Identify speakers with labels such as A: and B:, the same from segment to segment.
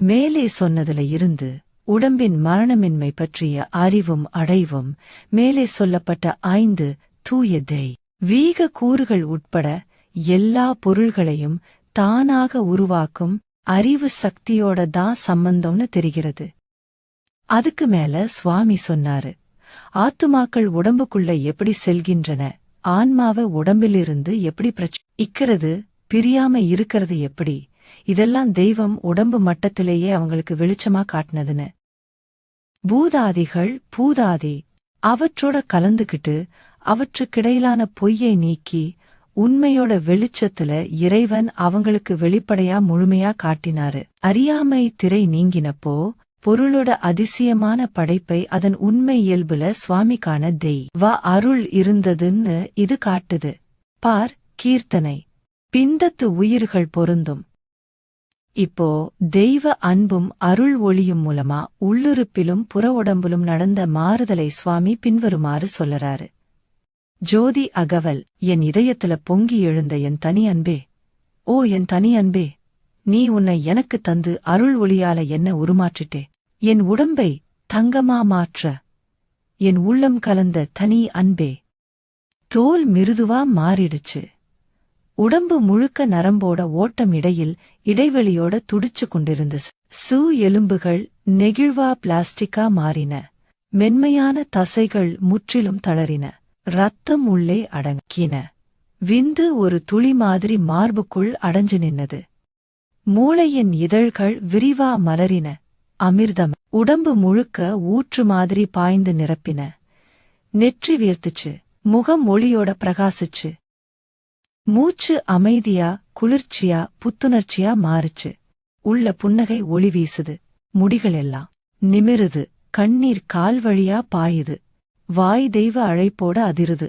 A: மேலே சொன்னதுல இருந்து உடம்பின் மரணமின்மை பற்றிய அறிவும் அடைவும் மேலே சொல்லப்பட்ட ஐந்து தூயதை வீக கூறுகள் உட்பட எல்லா பொருள்களையும் தானாக உருவாக்கும் அறிவு சக்தியோட தான் சம்பந்தம்னு தெரிகிறது. அதுக்கு மேல சுவாமி சொன்னாரு ஆத்துமாக்கள் உடம்புக்குள்ள எப்படி செல்கின்றன ஆன்மாவை உடம்பிலிருந்து எப்படி பிரச்சனை இக்கிறது பிரியாம இருக்கிறது எப்படி இதெல்லாம் தெய்வம் உடம்பு மட்டத்திலேயே அவங்களுக்கு வெளிச்சமா காட்டினதுன்னு. பூதாதிகள் பூதாதி அவற்றோட கலந்துகிட்டு அவற்றுக்கிடையிலான பொய்யை நீக்கி உண்மையோட வெளிச்சத்துல இறைவன் அவங்களுக்கு வெளிப்படையா முழுமையா காட்டினாரு. அறியாமை திரை நீங்கினப்போ பொருளோட அதிசயமான படைப்பை அதன் உண்மை இயல்புல சுவாமிக்கான தெய். வ அருள் இருந்ததுன்னு இது காட்டுது. பார் கீர்த்தனை. பிந்தத்து உயிர்கள் பொருந்தும். இப்போ தெய்வ அன்பும் அருள் ஒளியும் மூலமா உள்ளுறுப்பிலும் புற உடம்பிலும் நடந்த மாறுதலை சுவாமி பின்வருமாறு சொல்லறாரு. ஜோதி அகவல் என் இதயத்துல பொங்கி எழுந்த என் தனி அன்பே. ஓ என் தனி அன்பே. நீ உன்னை எனக்கு தந்து அருள் ஒளியால என்ன உருமாற்றிட்டே. என் உடம்பை தங்கமா மாற்ற. என் உள்ளம் கலந்த தனி அன்பே. தோல் மிருதுவா மாறிடுச்சு. உடம்பு முழுக்க நரம்போட ஓட்டம் இடையில் இடைவெளியோட துடிச்சு கொண்டிருந்து சூ எலும்புகள் நெகிழ்வா பிளாஸ்டிக்கா மாறின. மென்மையான தசைகள் முற்றிலும் தளறின. ரத்தம் உள்ளே அடங்கின. விந்து ஒரு துளி மாதிரி மார்புக்குள் அடைஞ்சு நின்னது. மூளையின் இதழ்கள் விரிவா மலரின. அமிர்தம் உடம்பு முழுக்க ஊற்று மாதிரி பாய்ந்து நிரப்பின. நெற்றி வீர்த்துச்சு. முகம் ஒளியோட பிரகாசிச்சு. மூச்சு அமைதியா குளிர்ச்சியா புத்துணர்ச்சியா மாறுச்சு. உள்ள புன்னகை ஒளி வீசுது. முடிகள் எல்லாம் நிமிருது. கண்ணீர் கால் வழியா பாயுது. வாய் தெய்வ அழைப்போட அதிருது.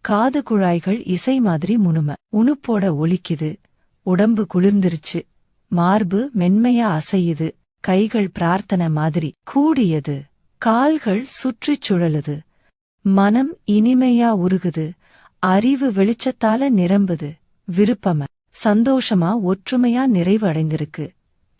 A: காது குழாய்கள் இசை மாதிரி முணும. உணுப்போட ஒலிக்குது. உடம்பு குளிர்ந்துருச்சு. மார்பு மென்மையா அசையுது. கைகள் பிரார்த்தனை மாதிரி கூடியது. கால்கள் சுற்றிச் சுழலுது. மனம் இனிமையா உருகுது. அறிவு வெளிச்சத்தால நிரம்புது விருப்பம சந்தோஷமா ஒற்றுமையா நிறைவு அடைந்திருக்கு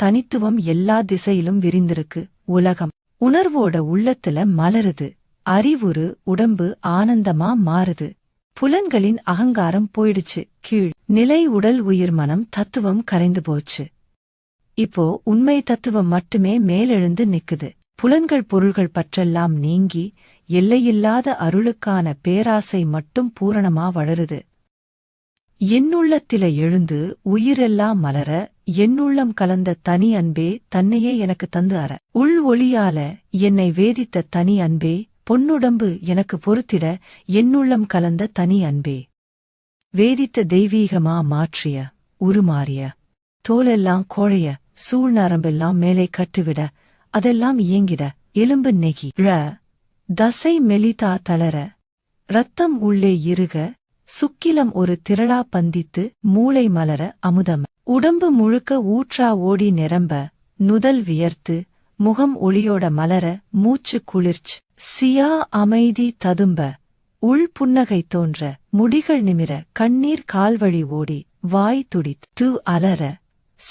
A: தனித்துவம் எல்லா திசையிலும் விரிந்திருக்கு உலகம். உணர்வோட உள்ளத்துல மலருது அறிவுறு உடம்பு ஆனந்தமா மாறுது. புலன்களின் அகங்காரம் போயிடுச்சு கீழ். நிலை உடல் உயிர் மனம் தத்துவம் கரைந்து போச்சு. இப்போ உண்மை தத்துவம் மட்டுமே மேலெழுந்து நிக்குது. புலன்கள் பொருள்கள் பற்றெல்லாம் நீங்கி எல்லையில்லாத அருளுக்கான பேராசை மட்டும் பூரணமா வளருது. என்னுள்ளத்தில எழுந்து உயிரெல்லாம் மலர என்னுள்ளம் கலந்த தனி அன்பே தன்னையே எனக்கு தந்து அற. உள் ஒளியால என்னை வேதித்த தனி அன்பே பொன்னுடம்பு எனக்கு பொறுத்திட என்னுள்ளம் கலந்த தனி அன்பே. வேதித்த தெய்வீகமா மாற்றிய உருமாறிய. தோலெல்லாம் கோழைய சூழ்நரம்பெல்லாம் மேலே கட்டுவிட அதெல்லாம் இயங்கிட எலும்பு நெகி. ழ தசை மெலிதா தளர. ரத்தம் உள்ளே இருக. சுக்கிலம் ஒரு திரளா பந்தித்து மூளை மலர அமுதம். உடம்பு முழுக்க ஊற்றா ஓடி நிரம்ப. நுதல் வியர்த்து முகம் ஒளியோட மலர மூச்சு குளிர்ச். சியா அமைதி ததும்ப. உள் புன்னகை தோன்ற. முடிகள் நிமிர கண்ணீர் கால்வழி ஓடி வாய் துடித். து அலற.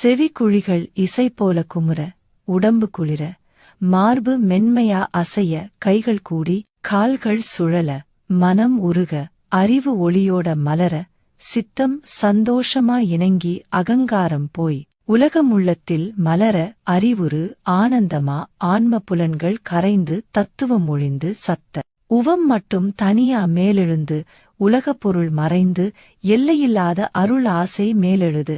A: செவிக்குழிகள் இசை போல குமுற. உடம்பு குளிர மார்பு மென்மையா அசைய கைகள் கூடி கால்கள் சுழல மனம் உருக அறிவு ஒளியோட மலர சித்தம் சந்தோஷமா இணங்கி அகங்காரம் போய் உலகமுள்ளத்தில் மலர அறிவுறு ஆனந்தமா ஆன்ம புலன்கள் கரைந்து தத்துவம் ஒழிந்து சத்த. உவம் மட்டும் தனியா மேலெழுந்து உலகப் பொருள் மறைந்து எல்லையில்லாத அருள் ஆசை மேலெழுது.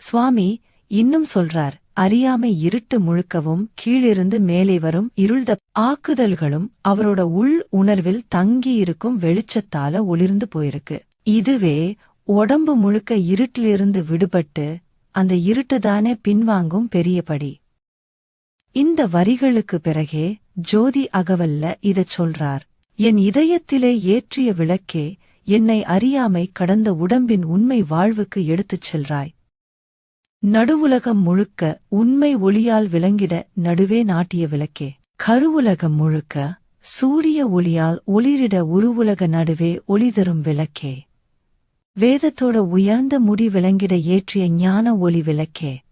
A: சுவாமி இன்னும் சொல்றார் அறியாமை இருட்டு முழுக்கவும் கீழிருந்து மேலே வரும் இருள்த ஆக்குதல்களும் அவரோட உள் உணர்வில் தங்கியிருக்கும் வெளிச்சத்தால ஒளிர்ந்து போயிருக்கு. இதுவே உடம்பு முழுக்க இருட்டிலிருந்து விடுபட்டு அந்த இருட்டுதானே பின்வாங்கும் பெரியபடி இந்த வரிகளுக்கு பிறகே ஜோதி அகவல்ல இதச் சொல்றார். என் இதயத்திலே ஏற்றிய விளக்கே என்னை அறியாமை கடந்த உடம்பின் உண்மை வாழ்வுக்கு எடுத்துச் செல்றாய். நடுவுலகம் முழுக்க உண்மை ஒளியால் விளங்கிட நடுவே நாட்டிய விளக்கே. கருவுலகம் முழுக்க சூரிய ஒளியால் ஒளிரிட உருவுலக நடுவே ஒளி தரும் விளக்கே. வேதத்தோட உயர்ந்த முடி விளங்கிட ஏற்றிய ஞான ஒளி விளக்கே.